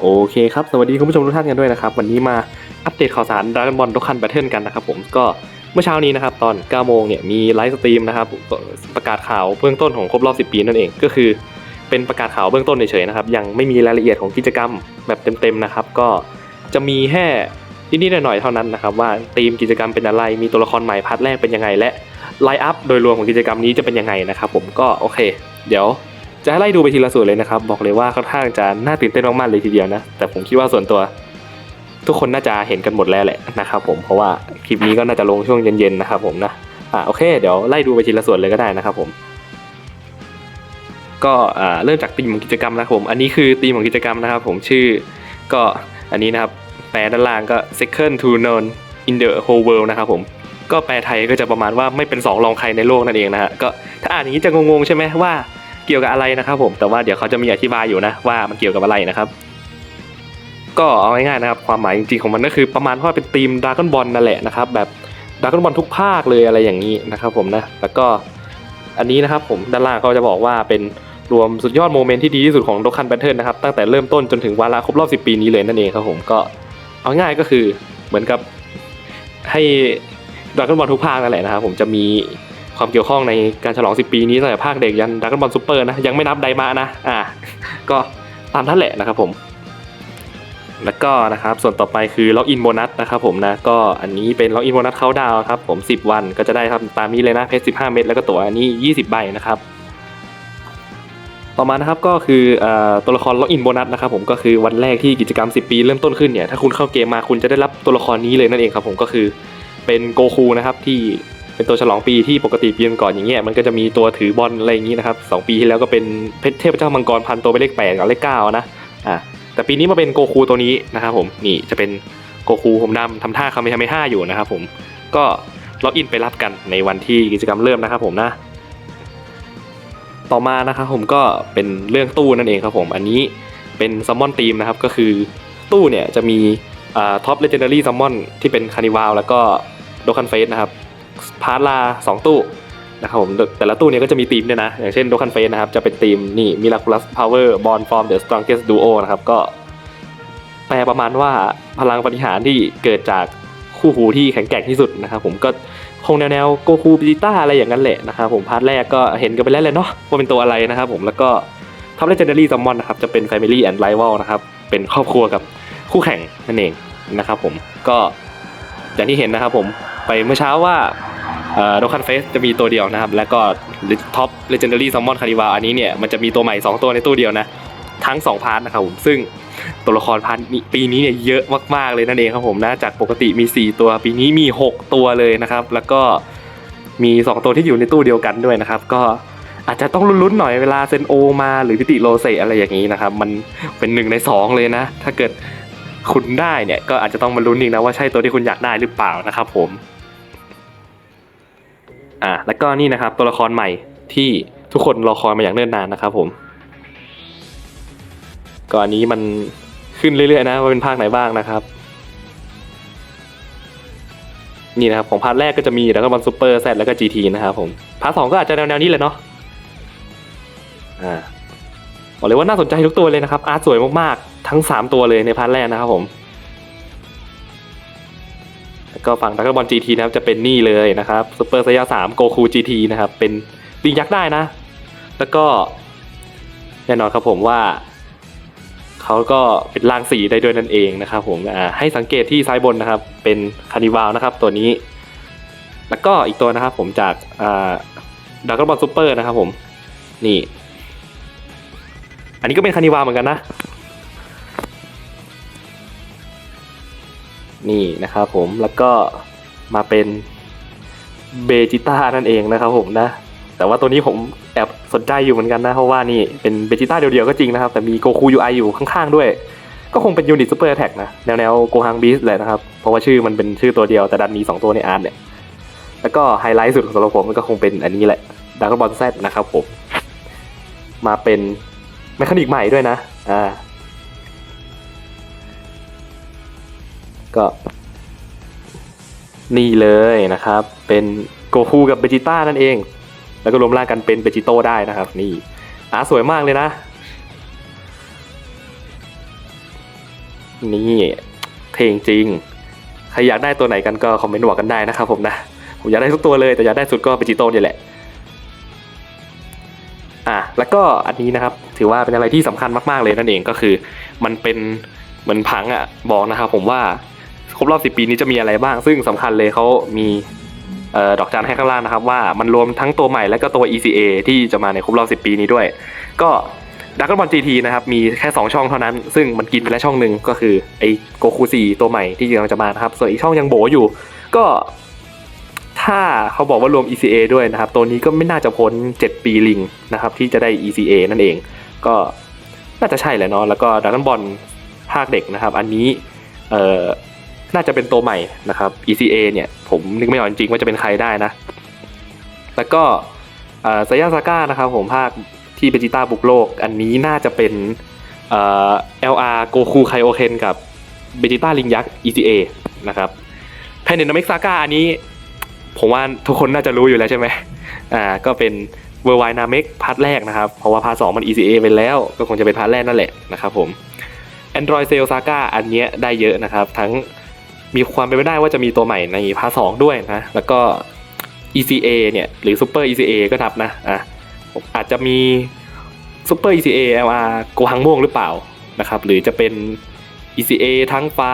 โอเคครับ สวัสดีคุณผู้ชมทุกท่านกันด้วยนะครับ วันนี้มาอัปเดตข่าวสารดราก้อนบอลทุกคันแบทเทิลกันนะครับผมก็เมื่อเช้านี้นะครับ ตอน 9 โมงเนี่ยมีไลฟ์สตรีมนะครับ ประกาศข่าวเบื้องต้นของครบรอบ 10 ปีนั่นเองก็คือ เป็นประกาศข่าวเบื้องต้นเฉยๆนะครับ ยังไม่มีรายละเอียดของกิจกรรมแบบเต็มๆนะครับ ก็จะมีแค่นิดๆหน่อยๆเท่านั้นนะครับว่าธีมกิจกรรมเป็นอะไรมีตัวละครใหม่พาร์ทแรกเป็นยังไงและไลฟ์อัพโดยรวมของกิจกรรมนี้จะเป็นยังไงนะครับผมก็โอเค เดี๋ยว จะให้ไล่ดูไปทีละส่วนเลยนะครับ บอกเลยว่าค่อนข้างจะน่าตื่นเต้นมากๆเลยทีเดียวนะ แต่ผมคิดว่าส่วนตัว ทุกคนน่าจะเห็นกันหมดแล้วแหละนะครับผมเพราะว่าคลิปนี้ก็น่าจะลงช่วงเย็นๆนะครับผมนะอ่าโอเคเดี๋ยวไล่ดูไปทีละส่วนเลยก็ได้นะครับผมก็อ่าเริ่มจากธีมของกิจกรรมนะครับผม อันนี้คือธีมของกิจกรรมนะครับผมชื่อก็อันนี้นะครับแปลด้านล่างก็ second to none in the whole world นะครับผม ก็แปลไทยก็จะประมาณว่าไม่เป็นสองรองใครในโลกนั่นเองนะฮะก็ถ้าอ่านอย่างนี้จะงงๆใช่ไหมว่า เกี่ยวกับอะไรนะครับผมแต่ว่าเดี๋ยวเขาจะมีอธิบายอยู่นะว่ามันเกี่ยวกับอะไรนะครับ ก็เอาง่ายๆนะครับ ความหมายจริงๆของมันก็คือประมาณว่าเป็นธีมดราก้อนบอลนั่นแหละนะครับแบบดราก้อนบอลทุกภาคเลยอะไรอย่างนี้นะครับผมนะแล้วก็อันนี้นะครับผมด้านล่างเขาจะบอกว่าเป็นรวมสุดยอดโมเมนต์ที่ดีที่สุดของดคันแบทเทิลนะครับตั้งแต่เริ่มต้นจนถึงวาระครบรอบ 10 ปีนี้เลยนั่นเองครับผมก็เอาง่ายก็คือเหมือนกับให้ดราก้อนบอลทุกภาคนั่นแหละนะครับผมจะมี ความเกี่ยวข้องในการฉลอง 10 ปีนี้ตั้งแต่ภาคเด็กยันดักบอลซูเปอร์นะ ยังไม่นับไดมานะ อ่า ก็ตามนั้นแหละนะครับผม แล้วก็นะครับส่วนต่อไปคือล็อกอินโบนัสนะครับผมนะ ก็อันนี้เป็นล็อกอินโบนัสเขาดาวครับผม 10 วันก็จะได้ครับตามนี้เลยนะเพชร15 เม็ดแล้วก็ตัวอันนี้ 20 ใบนะครับต่อมานะครับก็คืออตัวละครล็อกอินโบนัสนะครับผมก็คือวันแรกที่กิจกรรม 10 ปีเริ่มต้นขึ้นเนี่ยถ้าคุณเข้าเกมมาคุณจะได้รับตัวละครนี้เลยนั่นเองครับผมก็คือเป็นโกคูนะครับที่ เป็นตัวฉลองปีที่ปกติปีก่อนอย่างเงี้ยมันก็จะมีตัวถือบอลอะไรอย่างงี้นะครับสองปีที่แล้วก็เป็นเพชรเทพเจ้ามังกรพันตัวไปเลขแปดกับเลขเก้านะอ่าแต่ปีนี้มาเป็นโกคูตัวนี้นะครับผมนี่จะเป็นโกคูผมดำทำท่าคาเมฮาเมฮ่าอยู่นะครับผมก็ล็อกอินไปรับกันในวันที่กิจกรรมเริ่มนะครับผมนะ ต่อมานะครับผมก็เป็นเรื่องตู้นั่นเองครับผมอันนี้เป็นซัมมอนทีมนะครับก็คือตู้เนี่ยจะมีอ่าท็อปเลเจนดารี่ซัมมอนที่เป็นคานิวาลแล้วก็โดคันเฟสนะครับ พาร์ทลาสองตู้นะครับผมแต่ละตู้เนี่ยก็จะมีธีมด้วยนะ อย่างเช่นโดคันเฟสนะครับ จะเป็นธีมนี่มิราคูลัสพาวเวอร์บอลฟอร์มเดอะสตรองเกสดูโอนะครับ ก็แปลประมาณว่าพลังปฏิหารที่เกิดจากคู่หูที่แข็งแกร่งที่สุดนะครับผมก็คงแนวแนวโกคูปิจิต้าอะไรอย่างนั้นแหละนะครับผมพาร์ทแรกก็เห็นกันไปแล้วเลยเนาะว่าเป็นตัวอะไรนะครับผมแล้วก็ท็อปเลเจนดารี่ซัมมอนนะครับจะเป็น Family and Rival นะครับเป็นครอบครัวกับคู่แข่งนั่นเองนะครับผมก็อย่างที่เห็นนะครับผมไปเมื่อเช้าว่า โดคันเฟสจะมีตัวเดียวนะครับ แล้วก็ท็อปเลเจนดารี่ซัมมอนคาริวาอันนี้เนี่ยมันจะมีตัวใหม่ 2 ตัวในตู้เดียวนะ ทั้ง 2 พาร์ทนะครับผมซึ่งตัวละครพาร์ทปีนี้เนี่ยเยอะมากๆเลยนั่นเองครับผมนะจากปกติมี 4 ตัวปีนี้มี 6 ตัวเลยนะครับ แล้วก็มี 2 ตัวที่อยู่ในตู้เดียวกันด้วยนะครับ ก็อาจจะต้องลุ้นๆหน่อยเวลาเซนโอมาหรือพิติโรเซอะไรอย่างนี้นะครับ มันเป็นหนึ่งใน 2 เลยนะ ถ้าเกิดคุณได้เนี่ยก็อาจจะต้องมาลุ้นอีกนะว่าใช่ตัวที่คุณอยากได้หรือเปล่านะครับผม อ่าแล้วก็นี่นะครับตัวละครใหม่ที่ทุกคนรอคอยมาอย่างเนิ่นนานนะครับผมก็อันนี้มันขึ้นเรื่อยๆนะว่าเป็นภาคไหนบ้างนะครับ นี่นะครับของพาร์ทแรกก็จะมีแล้วก็บอลซูเปอร์แซดแล้วก็ GT นะครับผมพาร์ทสองก็อาจจะแนวๆนี้เลยเนาะอ่าบอกเลยว่าน่าสนใจทุกตัวเลยนะครับอาร์ตสวยมากๆ ทั้ง 3 ตัวเลยในพาร์ทแรกนะครับผม ก็ฝั่งดักบอล GT นะครับจะเป็นนี่เลยนะครับซูเปอร์ไซยาสามโกคู GT นะครับเป็นลิงยักษ์ได้นะ แล้วก็แน่นอนครับผมว่าเขาก็เป็นร่างสีได้ด้วยนั่นเองนะครับผมอ่าให้สังเกตที่ซ้ายบนนะครับ เป็นคานิวาลนะครับตัวนี้ แล้วก็อีกตัวนะครับผมจากอ่าดักบอลซูเปอร์นะครับผมนี่ อันนี้ก็เป็นคานิวาลเหมือนกันนะ นี่นะครับผมแล้วก็มาเป็นเบจิต้านั่นเองนะครับผมนะ แต่ว่าตัวนี้ผมแอบสนใจอยู่เหมือนกันนะ เพราะว่านี่เป็นเบจิต้าเดียวๆก็จริงนะครับ แต่มีโกคูยูไออยู่ข้างๆด้วย ก็คงเป็นยูนิตซูเปอร์แท็กนะ แนวแนวโกฮังบีสแหละนะครับ เพราะว่าชื่อมันเป็นชื่อตัวเดียวแต่ดันมี 2 ตัวในอาร์ตเนี่ย แล้วก็ไฮไลท์สุดของสำหรับผมมันก็คงเป็นอันนี้แหละดากบอลแซนะครับผม มาเป็นแมคานิกใหม่ด้วยนะ ก็ นี่เลยนะครับ เป็นโกคูกับเบจิต้านั่นเอง แล้วก็รวมร่างกันเป็นเบจิโต้ได้นะครับ นี่อาร์ตสวยมากเลยนะ นี่เท่จริงใครอยากได้ตัวไหนกันก็คอมเมนต์บอกกันได้นะครับผมนะ ผมอยากได้ทุกตัวเลยแต่อยากได้สุดก็เปจิโต้นี่แหละอะแล้วก็อันนี้นะครับถือว่าเป็นอะไรที่สำคัญมากๆเลยนั่นเองก็คือ มันเป็นเหมือนผังอะบอกนะครับผมว่า รบรอบ 10 ปีนี้จะมีอะไรบ้าง ซึ่งสำคัญเลยเขามีออดอกจันให้ข้างล่างนะครับ ว่ามันรวมทั้งตัวใหม่และก็ตัว ECA ที่จะมาในครบรอบ 10 ปีนี้ด้วย ก็ดักกอนบอล GT นะครับ มีแค่ 2 ช่องเท่านั้น ซึ่งมันกินไปแล้วช่องหนึ่งก็คือไอโกคู4ตัวใหม่ที่กำลังจะมานะครับ ส่วนอีกช่องยังโบอยู่ ก็ถ้าเขาบอกว่ารวม ECA ด้วยนะครับ ตัวนี้ก็ไม่น่าจะพ้น 7 ปีลิงนะครับ ที่จะได้ ECA นั่นเอง ก็น่าจะใช่แหละเนาะแล้วก็ดักกอนบอลภาคเด็กนะครับ อันนี้เอ่อ น่าจะเป็นตัวใหม่นะครับ ECA เนี่ยผมนึกไม่ออกจริงว่าจะเป็นใครได้นะ แล้วก็ไซยาซาก้านะครับผมภาคที่เบจิต้าบุกโลก อันนี้น่าจะเป็นเอ่อ LR โกคูไคโอเคนกับเบจิต้าลิงยักษ์ ECA นะครับแพนเดนเมกซาก้าอันนี้ ผมว่าทุกคนน่าจะรู้อยู่แล้วใช่ไหมอ่าก็เป็นเวอร์ไวนาเมกพาร์ทแรกนะครับ เพราะว่าพาร์ทสองมัน ECA ไปแล้ว ก็คงจะเป็นพาร์ทแรกนั่นแหละนะครับผม Android Cell Saga อันเนี้ยได้เยอะนะครับ ทั้ง มีความเป็นไปได้ว่าจะมีตัวใหม่ในพาร์ทสด้วยนะ แล้วก็ ECA เนี่ย หรือ Super ECA ก็นับนะอะอาจจะมี Super ECA LR โกหังม่วงหรือเปล่านะครับ หรือจะเป็น ECA ทั้งฟ้า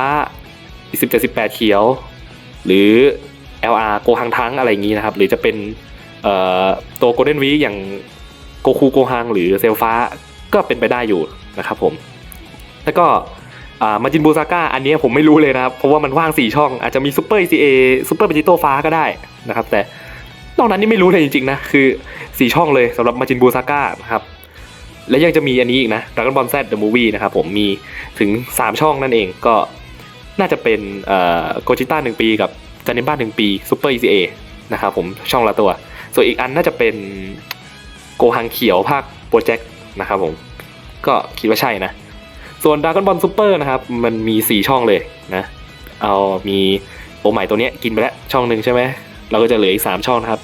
17 18 เขียว หรือ LR โกหังทั้งอะไรอย่างนี้นะครับ หรือจะเป็นตัว Golden Week อย่างโกคูโกหังหรือเซลฟ้าก็เป็นไปได้อยู่นะครับผม แล้วก็ามาจินบูซาก้าอันนี้ผมไม่รู้เลยนะครับ เพราะว่ามันว่าง 4 ช่อง อาจจะมีซูเปอร์ ECA ซูเปอร์เบจิโตฟ้าก็ได้นะครับ แต่นอกนั้นนี่ไม่รู้เลยจริงๆนะ คือ 4 ช่องเลยสำหรับมาจินบูซาก้านะครับ และยังจะมีอันนี้อีกนะ Dragon Ball Z The Movie นะครับผมมีถึง 3 ช่องนั่นเองก็น่าจะเป็นโกจิต้าหนึ่งปีกับจันนิบ้าหนึ่งปีซูเปอร์ ECA นะครับผมช่องละตัว ส่วนอีกอันน่าจะเป็นโกฮังเขียวภาคโปรเจกต์นะครับผมก็คิดว่าใช่นะ ส่วน Dragon Ball Super นะครับ มันมี 4 ช่องเลยนะ เอามีตัวใหม่ตัวเนี้ยกินไปแล้วช่องหนึ่งใช่ไหม เราก็จะเหลืออีก 3 ช่องนะครับ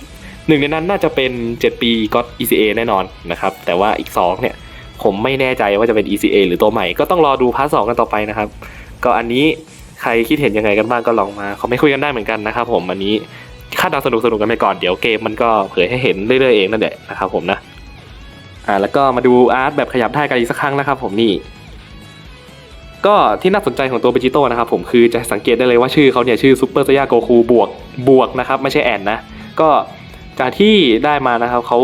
หนึ่งในนั้นน่าจะเป็น 7 ปีก็ ECA แน่นอนนะครับ แต่ว่าอีก 2 เนี่ย ผมไม่แน่ใจว่าจะเป็น ECA หรือตัวใหม่ ก็ต้องรอดูพาร์ทสกันต่อไปนะครับ ก็อันนี้ใครคิดเห็นยังไงกันบ้างก็ลองมาเขาไม่คุยกันได้เหมือนกันนะครับผมอันนี้คาดเดาสนุกสนุกกันไปก่อนเดี๋ยวเกมมันก็เผยให้เห็นเรื่อยๆเองนั่นแหละนะครับผมนะอ่าแล้วก็มาดูอาร์ตแบบขยับได้กันอีกสักครั้งนะครับผมนี่ ก็ที่น่าสนใจของตัวเบจิโต้นะครับผมคือจะสังเกตได้เลยว่าชื่อเขาเนี่ยชื่อซูเปอร์ i ยาโกคูบวกบวกนะครับไม่ใช่แอนนะก็จากที่ได้มานะครับเขา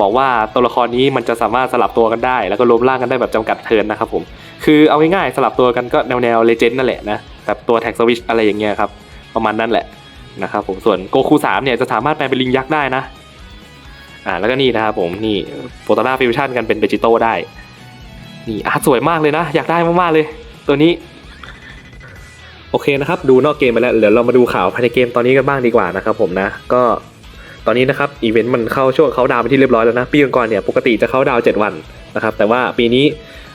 บอกว่าตัวละครนี้มันจะสามารถสลับตัวกันได้ แล้วก็รวมร่างกันได้แบบจำกัดเทินนะครับผมคือเอาง่ายๆสลับตัวกันก็แนวแนวเลเจนด์นั่นแหละนะแบบตัวแท็กสวิชอะไรอย่างเงี้ยครับประมาณนั้นแหละนะครับผมส่วนโกคูสามเนี่ยจะสามารถแปลงเป็นลิงยักษ์ได้นะอ่าแล้วก็นี่นะครับผมนี่โปรตาร่าฟิวชั่นกันเป็นเบจิโต้ได้นี่อาร์ตสวยมากเลยนะ อยากได้มากๆเลย ตัวนี้ โอเคนะครับ ดูนอกเกมไปแล้วเดี๋ยวเรามาดูข่าวภายในเกมตอนนี้กันบ้างดีกว่านะครับผมนะก็ตอนนี้นะครับอีเวนต์มันเข้าช่วงเขาดาวไปที่เรียบร้อยแล้วนะปีก่อนๆเนี่ยปกติจะเข้าดาว 7 วันนะครับแต่ว่าปีนี้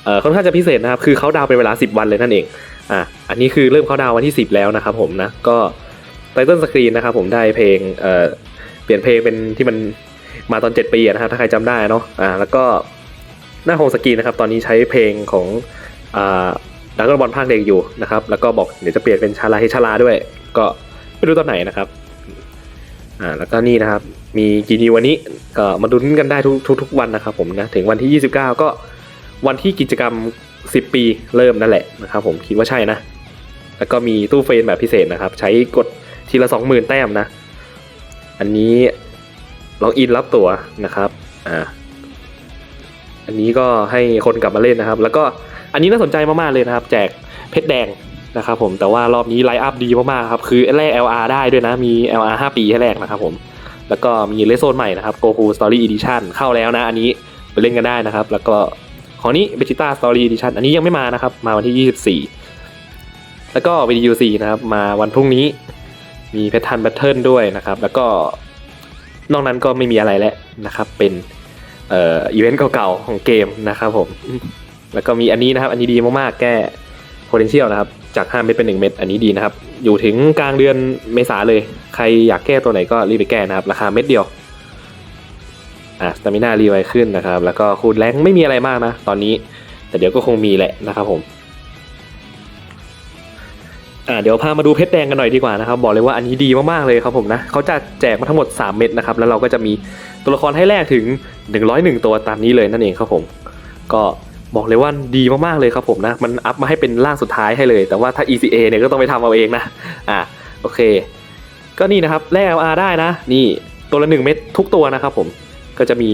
เอ่อค่อนข้างจะพิเศษนะครับคือเขาดาวเป็นเวลา 10 วันเลยนั่นเองอะอันนี้คือเริ่มเข้าดาววันที่ 10 แล้วนะครับผมนะก็ไตเติลสกรีนนะครับผมได้เพลงเอ่อเปลี่ยนเพลงเป็นที่มันมาตอน 7 ปีนะครับถ้าใครจำได้เนาะอ่าแล้วก็หน้าโฮมสกรีนนะครับตอนนี้ใช้เพลงของอ่า ดักกอนบอลภาคเด็กอยู่นะครับ แล้วก็บอกเดี๋ยวจะเปลี่ยนเป็นชาลาเฮชาลาด้วย ก็ไม่รู้ตอนไหนนะครับ อ่า แล้วก็นี่นะครับ มีกีนีวันนี้ก็มาดุนกันได้ทุกทุกทุกวันนะครับผมนะ ถึงวันที่ 29 ก็วันที่กิจกรรม 10 ปีเริ่มนั่นแหละนะครับผมคิดว่าใช่นะ แล้วก็มีตู้เฟรนแบบพิเศษนะครับ ใช้กดทีละ 20,000 แต้มนะ อันนี้ล็อกอินรับตั๋วนะครับ อ่า อันนี้ก็ให้คนกลับมาเล่นนะครับ แล้วก็ อันนี้น่าสนใจมากๆเลยนะครับ แจกเพชรแดงนะครับผมแต่ว่ารอบนี้ไลฟ์อัพดีมากๆครับคือแลก LR ได้ด้วยนะมี LR 5 ปีให้แลกนะครับผมแล้วก็มีเลโซนใหม่นะครับ Goku Story Edition เข้าแล้วนะ อันนี้ไปเล่นกันได้นะครับ แล้วก็ของนี้ Vegeta Story Edition อันนี้ยังไม่มานะครับ มาวันที่ 24 แล้วก็ VDUC นะครับ มาวันพรุ่งนี้ มีเพทันแบทเทิลด้วยนะครับ แล้วก็นอกนั้นก็ไม่มีอะไรแล้วนะครับ เป็นเอ่ออีเวนต์เก่าๆของเกมนะครับผม แล้วก็มีอันนี้นะครับ อันนี้ดีมากๆ แก้ potential นะครับ จาก 5 เม็ดเป็น 1 เม็ด อันนี้ดีนะครับ อยู่ถึงกลางเดือนเมษาเลย ใครอยากแก้ตัวไหนก็รีบไปแก้นะครับ ราคาเม็ดเดียว อะสตามินารีไวขึ้นนะครับ แล้วก็คูณแรงไม่มีอะไรมากนะ ตอนนี้ แต่เดี๋ยวก็คงมีแหละนะครับผม อ่าเดี๋ยวพามาดูเพชรแดงกันหน่อยดีกว่านะครับ บอกเลยว่าอันนี้ดีมากๆเลยครับผมนะ เขาจะแจกมาทั้งหมด 3 เม็ดนะครับ แล้วเราก็จะมีตัวละครให้แลกถึง 101 ตัวตามนี้เลยนั่นเองครับผม ก็ บอกเลยว่าดีมากๆเลยครับผมนะ มันอัพมาให้เป็นร่างสุดท้ายให้เลย แต่ว่าถ้า ECA เนี่ยก็ต้องไปทำเอาเองนะ อ่าโอเค ก็นี่นะครับแลก LR ได้นะ นี่ตัวละ 1 เม็ดทุกตัวนะครับผม ก็จะมี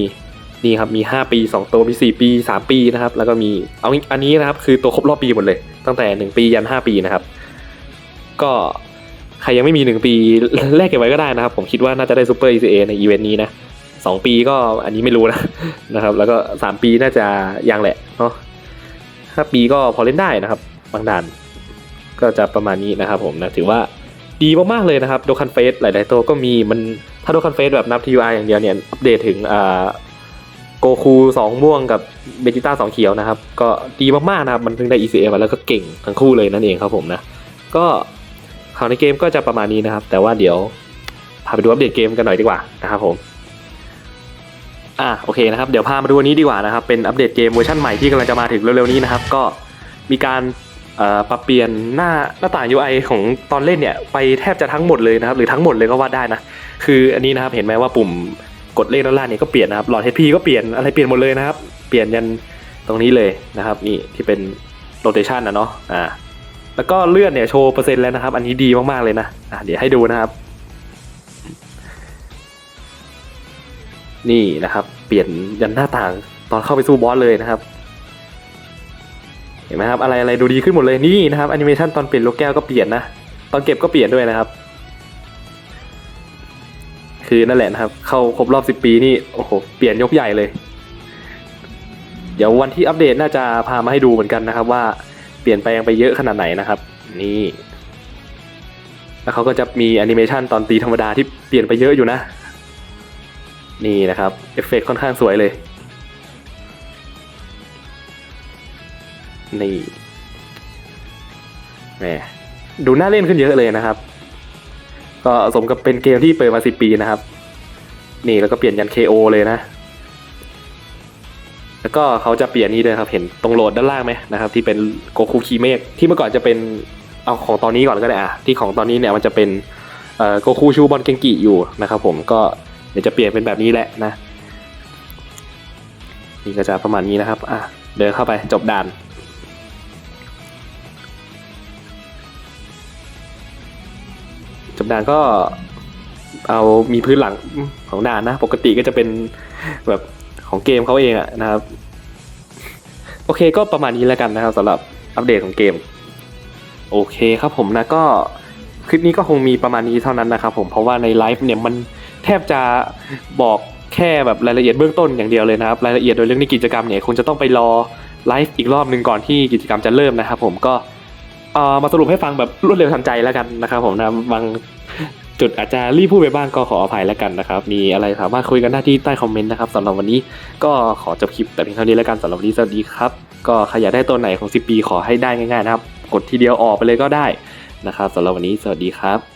นี่ครับมี 5 ปี 2 ตัวมี 4 ปี 3 ปีนะครับ แล้วก็มีเอาอันนี้นะครับคือตัวครบรอบปีหมดเลย ตั้งแต่ 1 ปียัน 5 ปีนะครับ ก็ใครยังไม่มี 1 ปีแลกเก็บไว้ก็ได้นะครับ ผมคิดว่าน่าจะได้ซูเปอร์ ECA ในอีเวนต์นี้นะ2ปีก็อันนี้ไม่รู้นะนะครับ แล้วก็ 3 ปีน่าจะยังแหละ เนาะ5ปีก็พอเล่นได้นะครับ บางด่านก็จะประมาณนี้นะครับผมนะถือว่าดีมากๆเลยนะครับโดคันเฟสหลายๆตัวก็มีมันถ้าโดคันเฟสแบบนับ TUI อย่างเดียวเนี่ยอัปเดตถึงอ่าโกคูสองม่วงกับเบจิต้าสองเขียวนะครับ ก็ดีมากๆนะครับ มันเพิ่งได้ ECA มาแล้วก็เก่งทั้งคู่เลยนั่นเองครับผมนะ ก็ข่าวในเกมก็จะประมาณนี้นะครับ แต่ว่าเดี๋ยวพาไปดูอัปเดตเกมกันหน่อยดีกว่านะครับผม อะโอเคนะครับเดี๋ยวพามาดูอันนี้ดีกว่านะครับเป็นอัปเดตเกมเวอร์ชันใหม่ที่กำลังจะมาถึงเร็วๆนี้นะครับก็มีการปรับเปลี่ยนหน้าหน้าต่าง UI ของตอนเล่นเนี่ยไปแทบจะทั้งหมดเลยนะครับหรือทั้งหมดเลยก็ว่าได้นะคืออันนี้นะครับเห็นไหมว่าปุ่มกดเลขด้านล่างเนี่ยก็เปลี่ยนนะครับหลอด HP ก็เปลี่ยนอะไรเปลี่ยนหมดเลยนะครับเปลี่ยนยันตรงนี้เลยนะครับนี่ที่เป็น rotation นะเนาะอ่าแล้วก็เลื่อนเนี่ยโชว์เปอร์เซ็นต์แล้วนะครับ อันนี้ดีมากๆเลยนะอะเดี๋ยวให้ดูนะครับ นี่นะครับ เปลี่ยนยันหน้าต่างตอนเข้าไปสู้บอสเลยนะครับ เห็นไหมครับอะไรอะไรดูดีขึ้นหมดเลยนี่นะครับแอนิเมชันตอนเปลี่ยนลูกแก้วก็เปลี่ยนนะตอนเก็บก็เปลี่ยนด้วยนะครับ คือนั่นแหละนะครับ เข้าครบรอบ10ปีนี่โอ้โหเปลี่ยนยกใหญ่เลย เดี๋ยววันที่อัปเดตน่าจะพามาให้ดูเหมือนกันนะครับ ว่าเปลี่ยนแปลงไปเยอะขนาดไหนนะครับ นี่แล้วเขาก็จะมีแอนิเมชันตอนตีธรรมดาที่เปลี่ยนไปเยอะอยู่นะ นี่นะครับ เอฟเฟกต์ค่อนข้างสวยเลย นี่แหมดูน่าเล่นขึ้นเยอะเลยนะครับ ก็สมกับเป็นเกมที่เปิดมาสิปีนะครับ นี่แล้วก็เปลี่ยนยัน KO เลยนะ แล้วก็เขาจะเปลี่ยนนี่ด้วยครับ เห็นตรงโหลดด้านล่างไหมนะครับ ที่เป็นโกคูคีเมกที่เมื่อก่อนจะเป็นเอาของตอนนี้ก่อนก็ได้อะที่ของตอนนี้เนี่ยมันจะเป็นโกคูชูบอลเกงกิอยู่นะครับผมก็ ดี๋ยวจะเปลี่ยนเป็นแบบนี้แหละนะนี่ก็จะประมาณนี้นะครับอะเดินเข้าไปจบด่านจบด่านก็เอามีพื้นหลังของด่านนะ ปกติก็จะเป็นแบบของเกมเขาเองอะนะครับ โอเคก็ประมาณนี้แล้วกันนะครับสำหรับอัปเดตของเกม โอเคครับผมนะก็คลิปนี้ก็คงมีประมาณนี้เท่านั้นนะครับผมเพราะว่าในไลฟ์เนี่ยมัน แทบจะบอกแค่แบบรายละเอียดเบื้องต้นอย่างเดียวเลยนะครับรายละเอียดโดยเรื่องในกิจกรรมเนี่ยคงจะต้องไปรอไลฟ์อีกรอบหนึ่งก่อนที่กิจกรรมจะเริ่มนะครับผมก็เอ่อมาสรุปให้ฟังแบบรวดเร็วทันใจแล้วกันนะครับผมนะบางจุดอาจจะรีบพูดไปบ้างก็ขออภัยแล้วกันนะครับ มีอะไรสามารถคุยกันได้ที่ใต้คอมเมนต์นะครับสำหรับวันนี้ก็ขอจบคลิปแต่เพียงเท่านี้แล้วกันสำหรับวันนี้สวัสดีครับ ก็ใครอยากได้ตัวไหนของ 10 ปีขอให้ได้ง่ายๆนะครับ กดทีเดียวออกไปเลยก็ได้นะครับสำหรับวันนี้สวัสดีครับ